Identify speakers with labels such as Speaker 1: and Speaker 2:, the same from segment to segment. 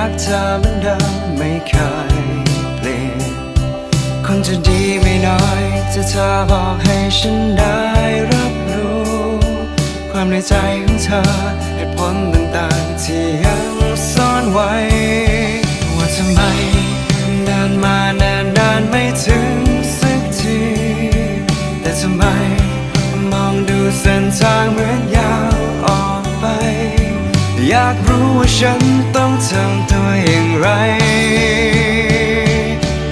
Speaker 1: รักเธอเหมือนเดิมไม่เคยเปลี่ยนคงจะดีไม่น้อยจะเธอบอกให้ฉันได้รับรู้ ความในใจของเธอเหตุผลต่างๆที่ยังซ่อนไว้ ว่าทำไมเดินมานานนานไม่ถึงสักที แต่ทำไมมองดูเส้นทางเหมือนยาวออกไป อยากรู้ว่าฉันต้อง ทำตัวอย่างไร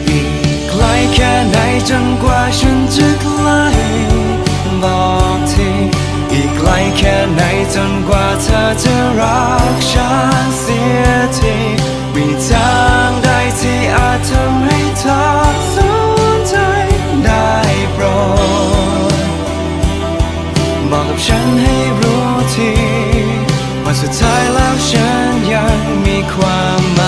Speaker 1: อีกไกลแค่ไหนจนกว่าฉันจะใกล้บอกทีอีกไกลแค่ไหนจนกว่าเธอจะรักฉันเสียทีมีทางใดที่อาจทำให้เธอสนใจได้โปรดบอกกับฉันให้รู้ที ว่าสุดท้ายแล้วฉันยังมีความหมาย